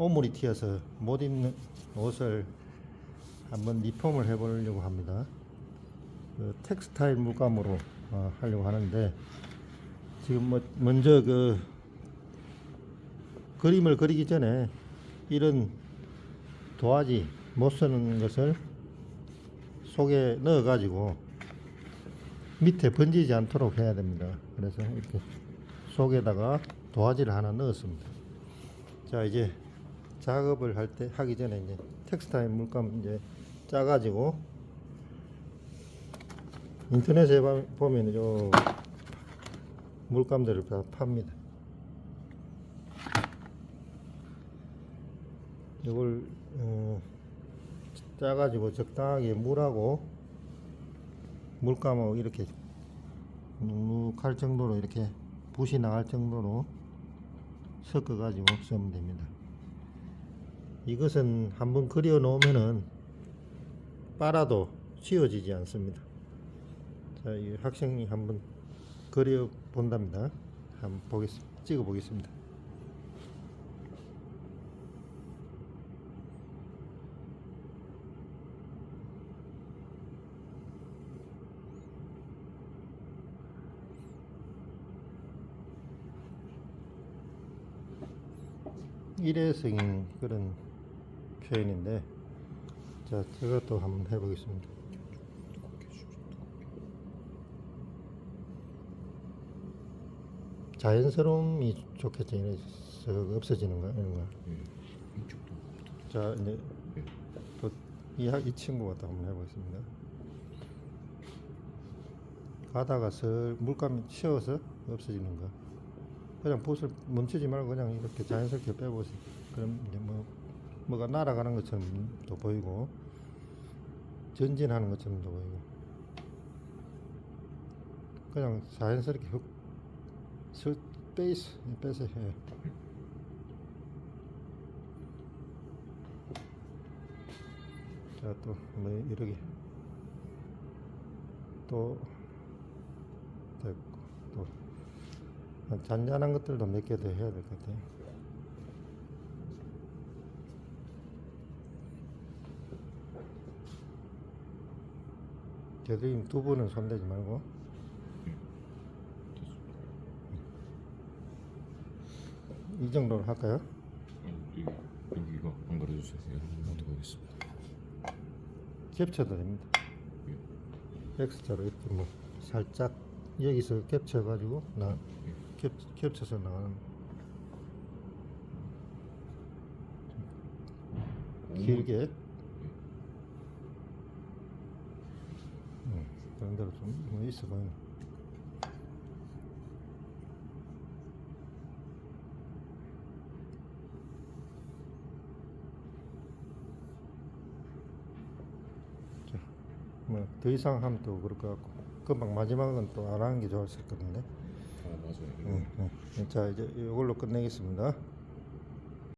오물이 튀어서 못 입는 옷을 한번 리폼을 해보려고 합니다. 그 텍스타일 물감으로 어, 하려고 하는데 지금 뭐 먼저 그 그림을 그리기 전에 이런 도화지 못 쓰는 것을 속에 넣어 가지고 밑에 번지지 않도록 해야 됩니다. 그래서 이렇게 속에다가 도화지를 하나 넣었습니다. 자 이제 작업을 할 때 하기 전에 이제 텍스타일 물감 이제 짜가지고 인터넷에 봐- 보면 요 물감들을 다 팝니다. 이걸 어, 짜가지고 적당하게 물하고 물감하고 이렇게 눅눅할 정도로 이렇게 붓이 나갈 정도로 섞어 가지고 쓰면 됩니다. 이것은 한번 그려 놓으면은 빨아도 지워지지 않습니다. 자, 이 학생이 한번 그려 본답니다. 한번 보겠습니다. 찍어 보겠습니다. 일회성인 그런 표현인데 자 저것도 한번 해보겠습니다. 자연스러움이 좋겠죠 이래서 없어지는 거 이런 거. 예, 자 이제 예. 또이 이 친구가 또 한번 해보겠습니다. 가다가 슬 물감이 치워서 없어지는 거. 그냥 붓을 멈추지 말고 그냥 이렇게 자연스럽게 빼보세요. 그럼 이제 뭐 뭐가 날아가는 것처럼 또 보이고 전진하는 것처럼도 보이고 그냥 자연스럽게 훅슬 빼이스 빼세요 예. 자또 뭐 이렇게 또 됐고 또 잔잔한 것들도 몇 개 더 해야 될 것 같아요. 대드림 두 분은 손대지 말고 이 정도로 할까요? 여기, 여기가 안 가려주세요. 예, 한번 더 하겠습니다. 겹쳐도 됩니다. 엑스트라로 이렇게 뭐 살짝 여기서 겹쳐가지고 나 겹, 겹쳐서 나가는 길게 음, 그런 대로 좀뭐 있어 보이네 뭐더 이상 하면 또 그럴 것 같고 금방 마지막은 또 안 하는 게 좋았을 건데 아 맞아요. 음, 음. 자 이제 이걸로 끝내겠습니다